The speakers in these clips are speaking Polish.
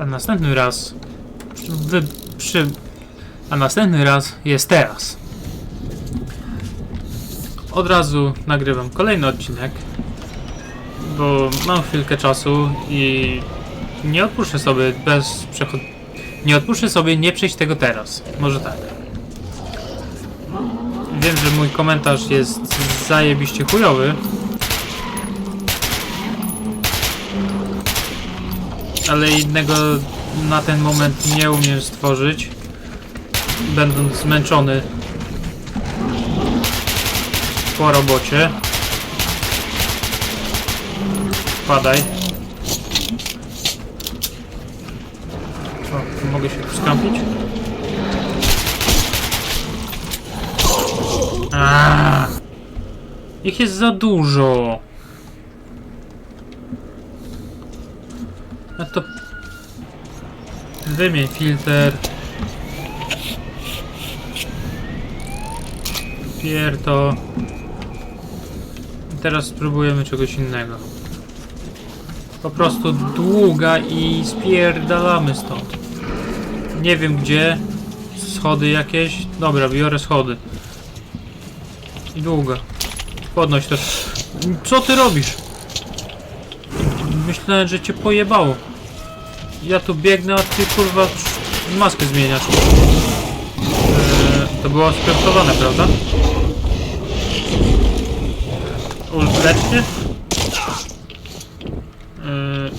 A następny raz... Wy... Przy... A następny raz jest teraz. Od razu nagrywam kolejny odcinek, bo mam chwilkę czasu i nie odpuszczę sobie bez przechod... Nie odpuszczę sobie nie przejść tego teraz. Może tak. Wiem, że mój komentarz jest zajebiście chujowy. Ale innego na ten moment nie umiem stworzyć. Będąc zmęczony po robocie. Padaj. O, mogę się tu skampić? Aaaa! Ich jest za dużo. No to... Wymień filtr. Pier to... Teraz spróbujemy czegoś innego. Po prostu długa i spierdalamy stąd. Nie wiem gdzie. Schody jakieś. Dobra, biorę schody. I długa. Podnoś to. Co ty robisz? Myślałem, że cię pojebało. Ja tu biegnę, a ty kurwa maskę zmieniasz. Eee, to było skryptowane, prawda? Lecz się? Eee,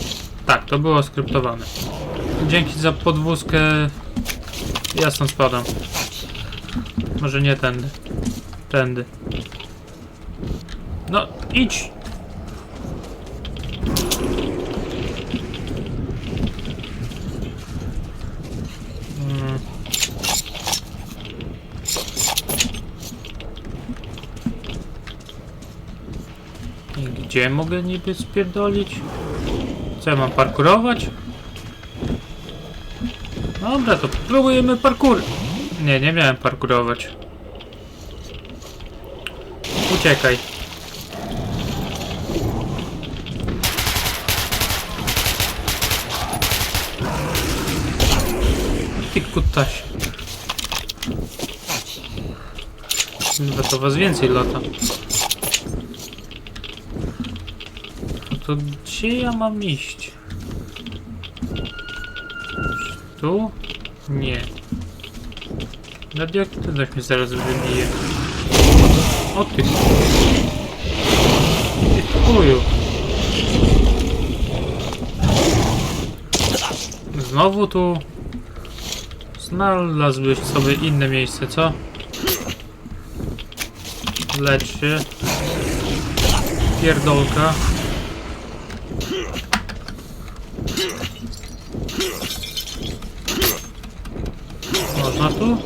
tak, to było skryptowane. Dzięki za podwózkę. Ja stąd spadam. Może nie tędy. Tędy. No, idź! Gdzie mogę niby spierdolić? Co ja mam parkurować? Dobra, to próbujemy parkour. Nie, nie miałem parkurować. Uciekaj. Ty kutaś. Chyba to was więcej lata. No to gdzie ja mam iść? Tu? Nie. Radioaktywność mnie zaraz wybije. O ty. Ty chuju. Znowu tu. Znalazłbyś sobie inne miejsce, co? Lecz się. Pierdolka. Można tu?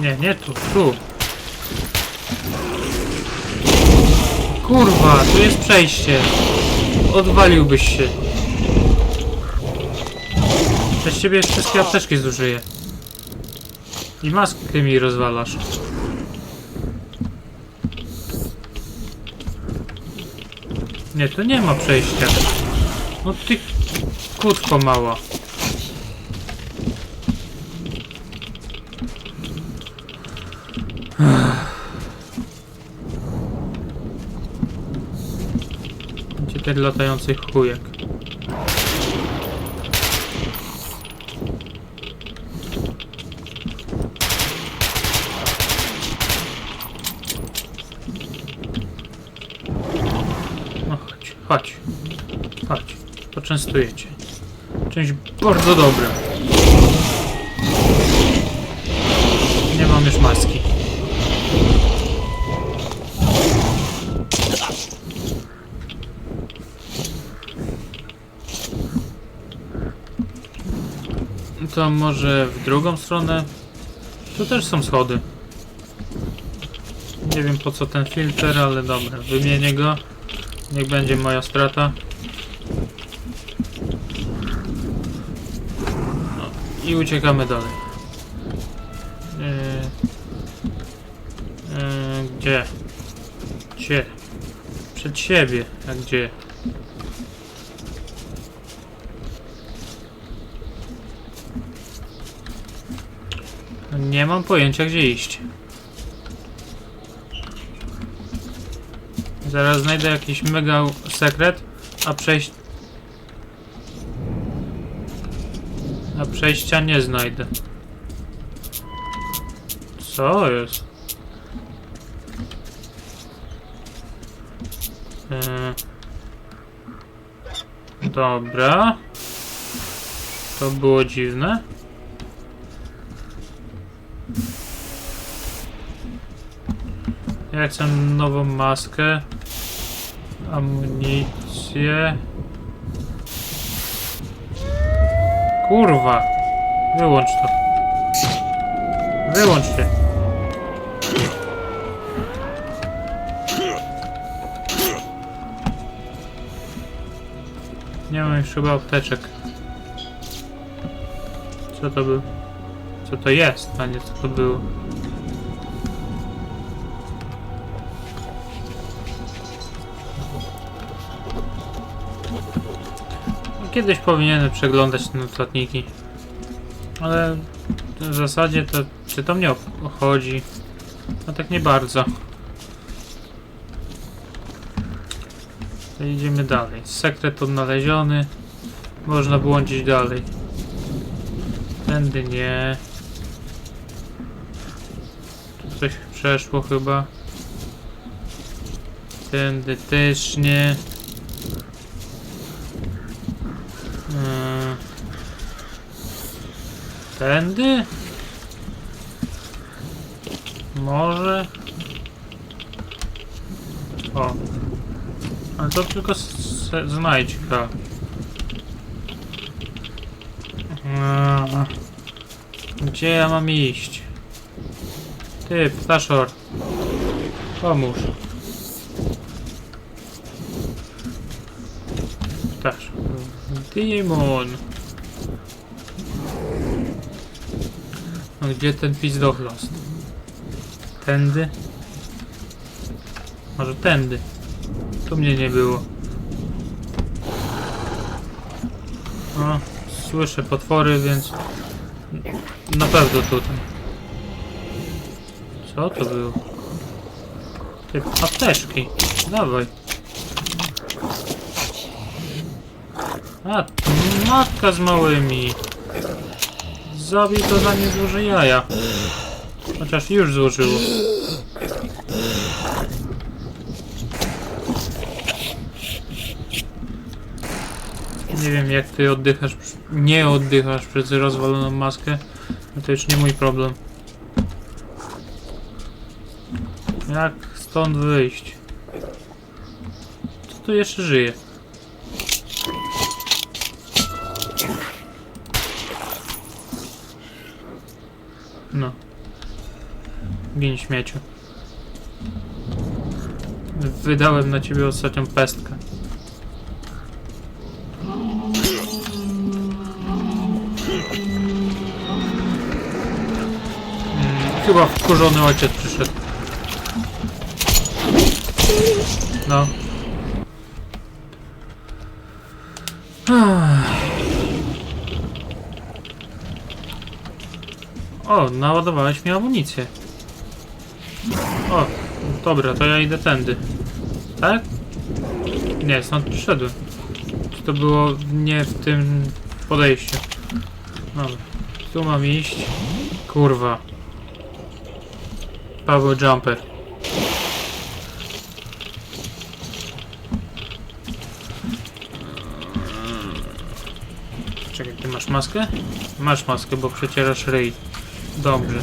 Nie, nie tu, tu. Kurwa, tu jest przejście. Odwaliłbyś się. Przez ciebie wszystkie apteczki zużyję. I maskę mi rozwalasz. Nie, tu nie ma przejścia. No ty kutko mała. Gdzie ten latający chujek? No chodź, chodź. Poczęstuję cię. Czymś bardzo dobrym. Nie mam już maski. To może w drugą stronę? Tu też są schody. Nie wiem po co ten filtr, ale dobra, wymienię go. Niech będzie moja strata. No, I uciekamy dalej. Yy, yy, gdzie? Gdzie? Przed siebie, a gdzie? Nie mam pojęcia gdzie iść. Zaraz znajdę jakiś mega sekret, a przejść... A przejścia nie znajdę. Co jest? Eee, Dobra. To było dziwne. Ja chcę nową maskę. Amunicję. Kurwa. Wyłącz to. Wyłącz się. Nie mam już chyba apteczek. Co to był? Co to jest, a nie co to było? Kiedyś powinienem przeglądać notatniki. Ale w zasadzie to, czy to mnie obchodzi? No tak nie bardzo. To idziemy dalej. Sekret odnaleziony. Można błądzić dalej. Tędy nie. Tu coś przeszło chyba. Tędy też nie. Eee. Tędy? Może? O. Ale to tylko znajdźka. Gdzie ja mam iść? Ty, ptaszor. Pomóż. Ptaszor. Demon. Gdzie ten pizdochlost? Tędy? Może tędy? Tu mnie nie było. O, słyszę potwory, więc na pewno tutaj. Co to było? Ty, apteczki. Dawaj. A, matka z małymi. Zabij to zanim złoży jaja. Chociaż już złożyło. Nie wiem jak ty oddychasz, nie oddychasz przez rozwaloną maskę. No to już nie mój problem. Jak stąd wyjść? Co tu jeszcze żyje? No. Gin śmieciu. Wydałem na ciebie ostatnią pestkę. Mm, chyba wkurzony ojciec przyszedł. No. O, naładowałeś mi amunicję. O, dobra, to ja idę tędy. Tak? Nie, stąd przyszedłem. To było nie w tym podejściu? Dobra, tu mam iść. Kurwa. Paweł Jumper. Czekaj, ty masz maskę? Masz maskę, bo przecierasz ryj. Dobrze.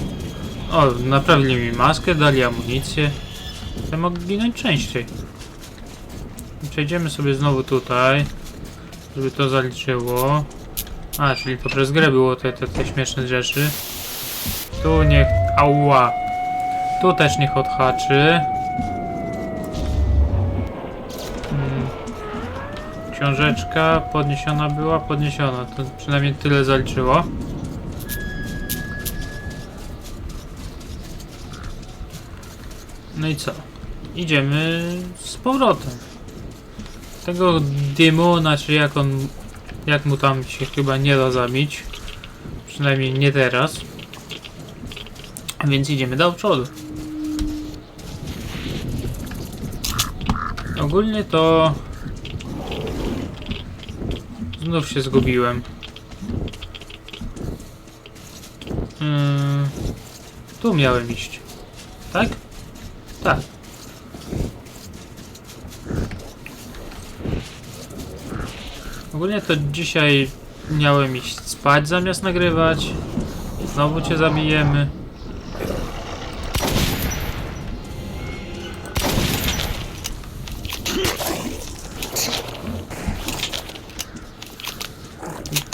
O, naprawili mi maskę, dali amunicję. Ja mogę ginąć częściej. Przejdziemy sobie znowu tutaj, żeby to zaliczyło. A, czyli to przez grę było te, te, te śmieszne rzeczy. Tu niech... Ała! Tu też niech odhaczy. Mm. Książeczka podniesiona była, podniesiona. To przynajmniej tyle zaliczyło. No i co? Idziemy z powrotem. Tego demona, czy jak on... Jak mu tam się chyba nie da zabić. Przynajmniej nie teraz. Więc idziemy do przodu. Ogólnie to... Znów się zgubiłem. Ym, tu miałem iść. Tak? Tak. Ogólnie to dzisiaj miałem iść spać zamiast nagrywać. Znowu cię zabijemy.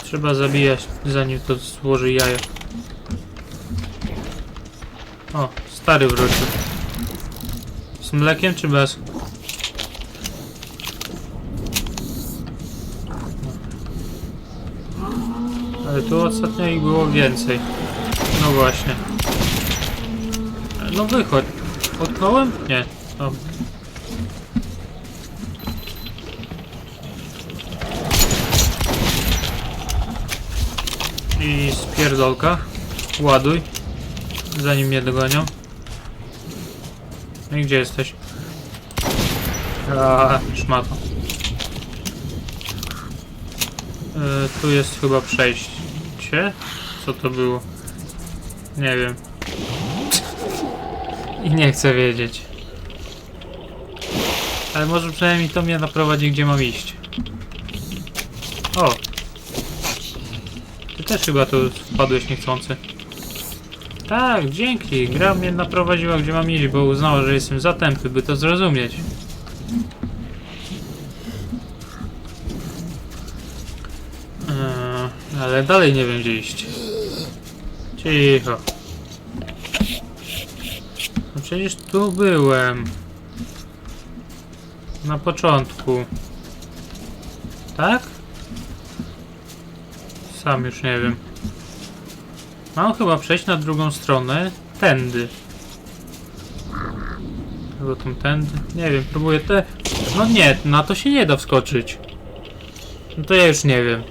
Trzeba zabijać zanim to złoży jaja. O, stary wrócił. Z mlekiem czy bez? Ale tu ostatnio ich było więcej. No właśnie. No wychodź. Utknąłem? Nie. Dobra. I spierdolka. Ładuj. Zanim mnie dogonią. No i gdzie jesteś? A, szmato. E, tu jest chyba przejście. Co to było? Nie wiem. I nie chcę wiedzieć. Ale może przynajmniej to mnie naprowadzi, gdzie mam iść. O! Ty też chyba tu wpadłeś niechcący. Tak, dzięki. Gra mnie naprowadziła, gdzie mam iść, bo uznała, że jestem za tępy, by to zrozumieć. Eee, ale dalej nie wiem, gdzie iść. Cicho. No przecież tu byłem. Na początku. Tak? Sam już nie wiem. Mam chyba przejść na drugą stronę. Tędy. Albo tam tędy. Nie wiem, próbuję te... No nie, na to się nie da wskoczyć. No to ja już nie wiem.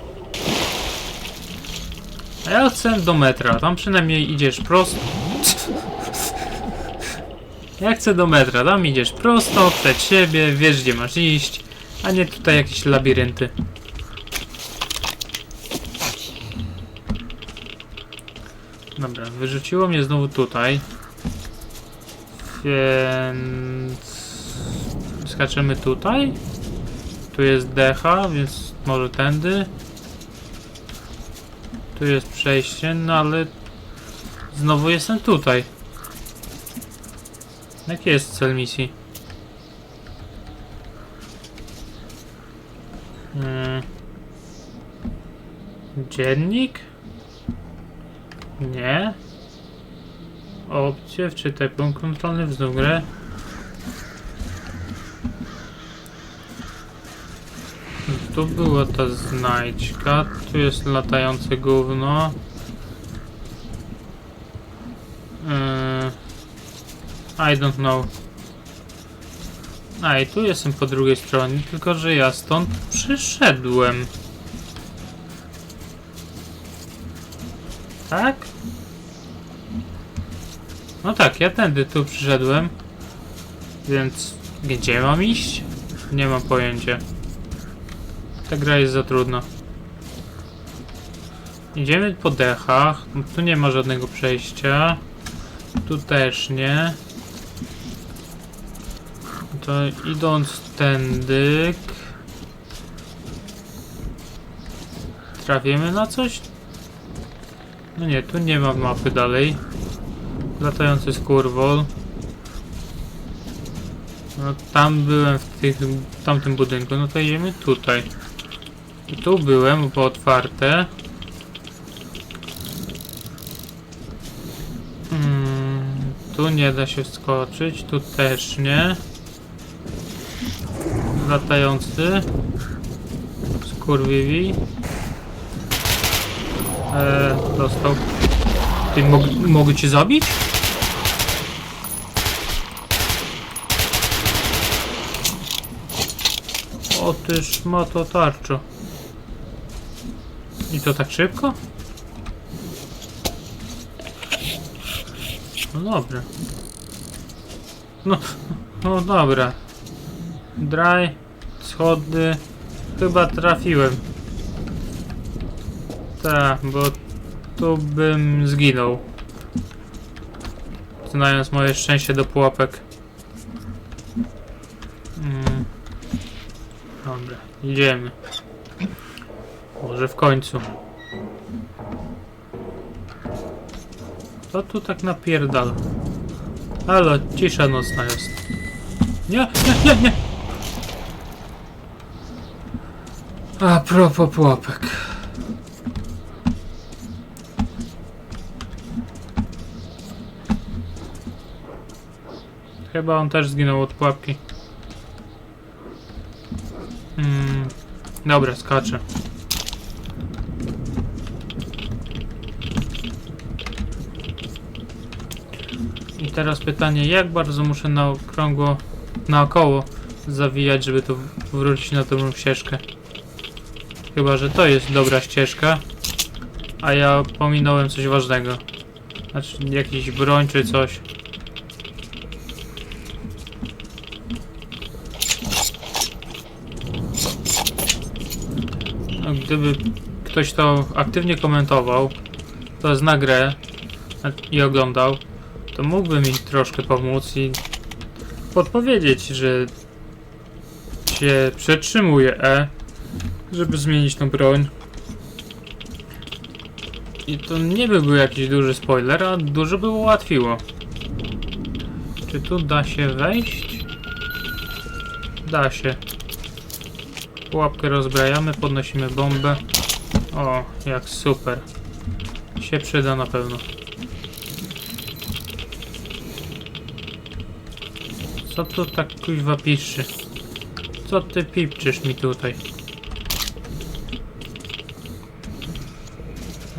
A ja chcę do metra. Tam przynajmniej idziesz prosto. Ja chcę do metra. Tam idziesz prosto, przed siebie, wiesz gdzie masz iść. A nie tutaj jakieś labirynty. Dobra, wyrzuciło mnie znowu tutaj. Więc... Skaczemy tutaj. Tu jest decha, więc może tędy. Tu jest przejście, no ale... Znowu jestem tutaj. Jaki jest cel misji? Hmm. Dziennik? Nie. Opcje, wczytaj punkt kontrolny, wznów grę. Tu była ta znajdźka, tu jest latające gówno. Yy, I don't know. A i tu jestem po drugiej stronie, tylko że ja stąd przyszedłem. Tak? No tak, ja tędy tu przyszedłem. Więc gdzie mam iść? Nie mam pojęcia. Ta gra jest za trudna. Idziemy po dechach. Tu nie ma żadnego przejścia. Tu też nie. To idąc tędy... Trafimy na coś? No nie, tu nie ma mapy dalej. Latający skurwol. No tam byłem w tych, w tamtym budynku, no to idziemy tutaj. I tu byłem, bo otwarte. Mm, tu nie da się wskoczyć, tu też nie. Latający. Skurwiwi. Eee, dostał. Ty mog mogę cię zabić? O ty szmato tarczo. I to tak szybko? No dobra. No, no dobra. Dry, schody. Chyba trafiłem. Tak, bo tu bym zginął. Znając moje szczęście do pułapek. Mm. Dobra, idziemy. Może w końcu. To tu tak napierdala. Halo, cisza nocna jest. Nie, nie, nie, nie! A propos pułapek. Chyba on też zginął od pułapki. Mm, dobra, skaczę. I teraz pytanie, jak bardzo muszę na okrągło, naokoło zawijać, żeby tu wrócić na dobrą ścieżkę. Chyba, że to jest dobra ścieżka, a ja pominąłem coś ważnego. Znaczy, jakiś broń czy coś. No, gdyby ktoś to aktywnie komentował, to zna grę i oglądał, to mógłby mi troszkę pomóc i podpowiedzieć, że się przetrzymuje E, żeby zmienić tą broń. I to nie by był jakiś duży spoiler, a dużo by ułatwiło. Czy tu da się wejść? Da się. Pułapkę rozbrajamy, podnosimy bombę. O, jak super. Się przyda na pewno. Co tu tak kuźwa piszczy? Co ty pipczysz mi tutaj?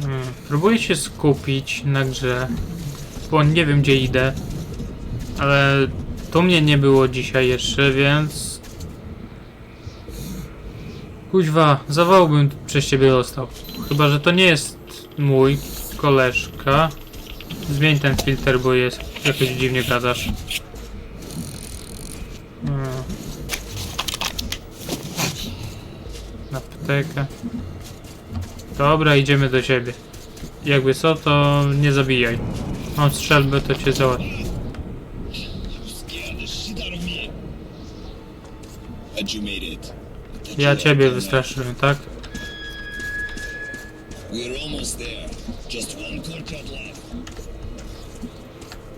Hmm, próbuję się skupić na grze, bo nie wiem gdzie idę. Ale tu mnie nie było dzisiaj jeszcze, więc... Kuźwa, zawałbym przez ciebie dostał. Chyba, że to nie jest mój koleżka. Zmień ten filtr, bo jest jakoś dziwnie gadasz. Hmm. Na aptekę. Dobra, idziemy do ciebie. Jakby co, to nie zabijaj. Mam strzelbę, to cię załatwi. you made it. Ja ciebie wystraszyłem, tak?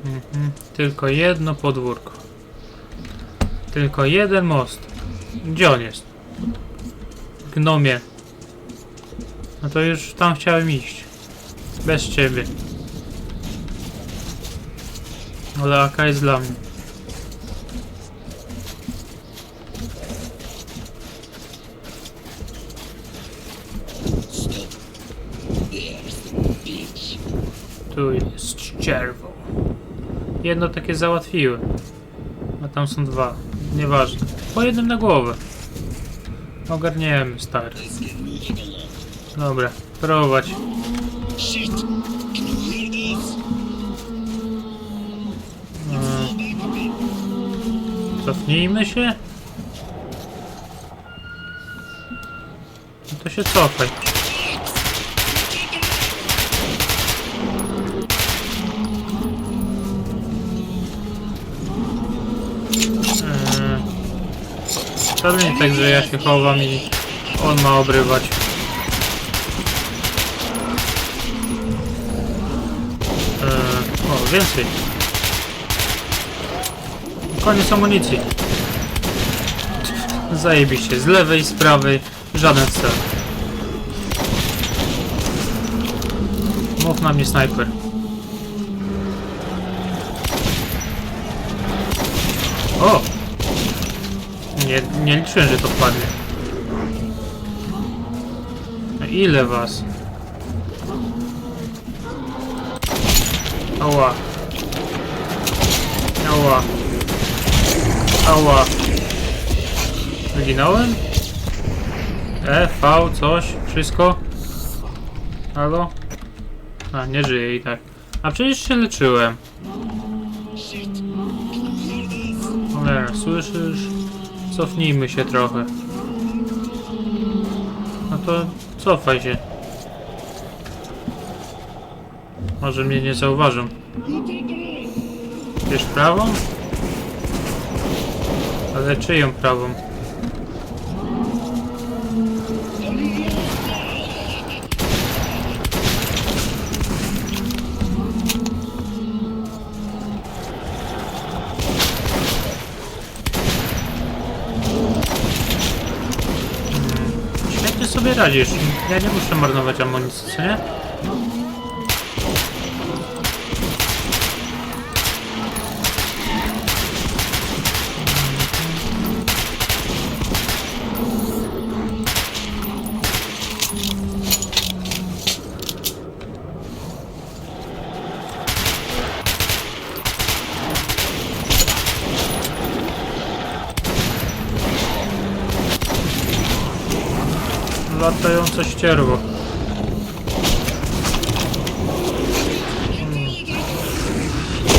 Mhm. Tylko jedno podwórko. Tylko jeden most. Gdzie on jest? Gnomie. No to już tam chciałem iść. Bez ciebie. Ale AK jest dla mnie. Tu jest ścierwo. Jedno takie załatwiłem. A tam są dwa. Nieważne. Po jednym na głowę. Ogarniemy, stary. Dobra, prowadź. Cofnijmy się. No to się cofaj. To nie tak, że ja się chowam i on ma obrywać. Eee, o, więcej. Koniec amunicji. Zajebiście, z lewej, z prawej, żaden cel. Mów na mnie snajper. Nie, liczyłem, że to wpadnie. A Ile was? Ała. Ała. Ała. Wyginąłem? E, V, coś, wszystko? Halo? A, nie żyje i tak. A przecież się leczyłem. Cholera, słyszysz? Cofnijmy się trochę. No to cofaj się. Może mnie nie zauważą. Wiesz prawą? Ale czyją prawą? Sobie radzisz. Ja nie muszę marnować amunicji, co nie? Latające ścierwo.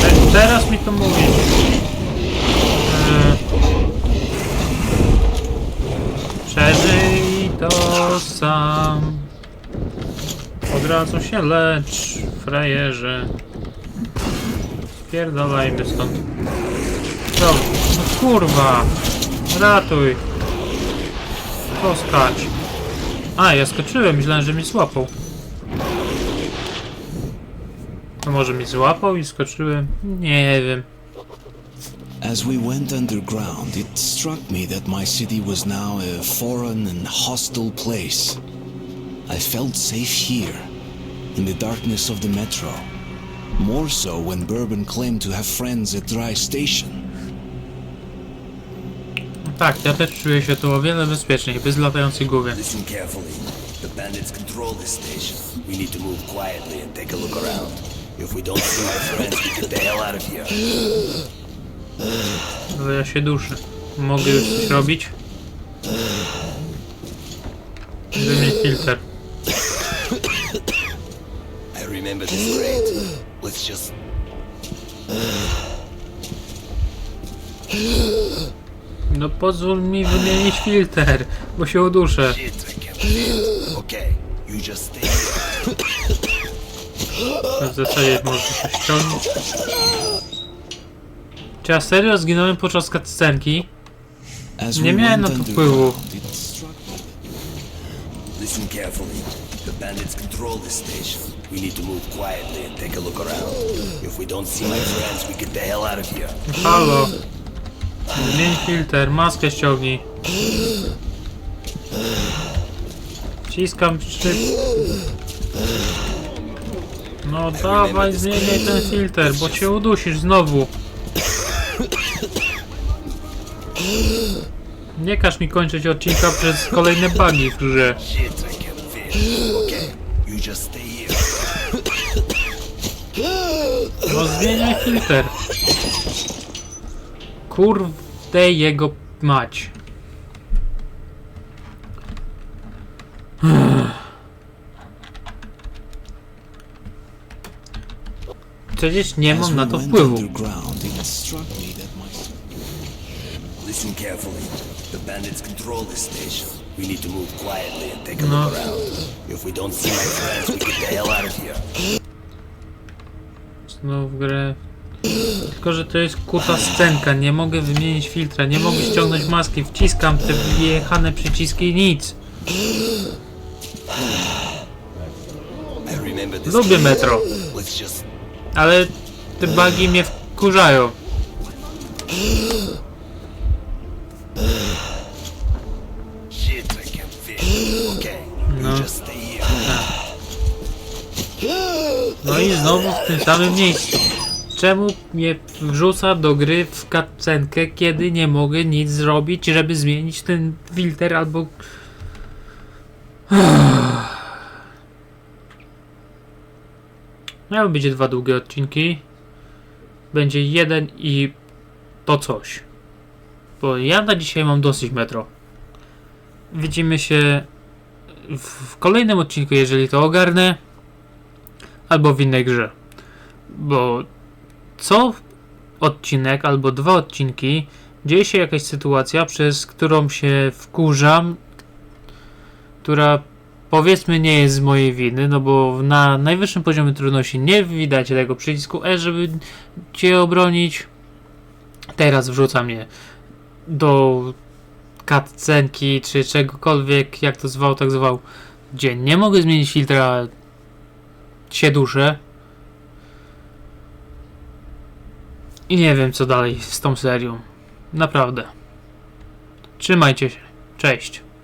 Te, teraz mi to mówisz. E, Przeżyj to sam. Od razu się lecz, frajerze. Spierdalajmy stąd. Co? No kurwa! Ratuj! Poskacz. A, ja skoczyłem, myślałem, że mnie złapał. To może mnie złapał i skoczyłem? Nie wiem. As we went underground, it struck me that my city was now a foreign and hostile place. I felt safe here, in the darkness of the metro. More so when Bourbon claimed to have friends at Dry Station. No tak, ja też czuję się tu o wiele bezpieczniej, bez latających główek. Listen carefully. The bandits control this station. We need to move quietly and take a look around. If we don't see my friends, we get the hell out of here. Ale ja się duszę. Mogę już coś robić? Wymień filtr. I remember this great. Let's just No pozwól mi wymienić filtr, bo się uduszę. W zasadzie może się ściągnąć. Czy ja serio zginąłem podczas cutscenki? Nie miałem na to wpływu. Listen carefully. The bandits control this station. We need to move quietly and take a look around. If we don't see my friends, we get the hell out of here. Halo. Zmień filtr, maskę ściągnij. Wciskam szyb. No dawaj, zmieniaj ten filtr, bo cię udusisz znowu. Nie każ mi kończyć odcinka przez kolejne bugi w grze. No zmieniaj filtr. Kurde jego mać. Przecież nie mam na to wpływu. No. Znowu grę. Tylko, że to jest kuta scenka. Nie mogę wymienić filtra, nie mogę ściągnąć maski. Wciskam te wyjechane przyciski i nic. Lubię metro, ale te bugi mnie wkurzają. No. No i znowu w tym samym miejscu. Czemu mnie wrzuca do gry w cutscenkę, kiedy nie mogę nic zrobić, żeby zmienić ten filtr albo... Miały być dwa długie odcinki. Będzie jeden i to coś. Bo ja na dzisiaj mam dosyć metro. Widzimy się w kolejnym odcinku, jeżeli to ogarnę albo w innej grze. Bo co odcinek albo dwa odcinki dzieje się jakaś sytuacja, przez którą się wkurzam, która powiedzmy nie jest z mojej winy, no bo na najwyższym poziomie trudności nie widać tego przycisku E, żeby cię obronić. Teraz wrzuca mnie do cutscenki, czy czegokolwiek, jak to zwał, tak zwał, gdzie nie mogę zmienić filtra, się duszę. I nie wiem co dalej z tą serią. Naprawdę. Trzymajcie się. Cześć.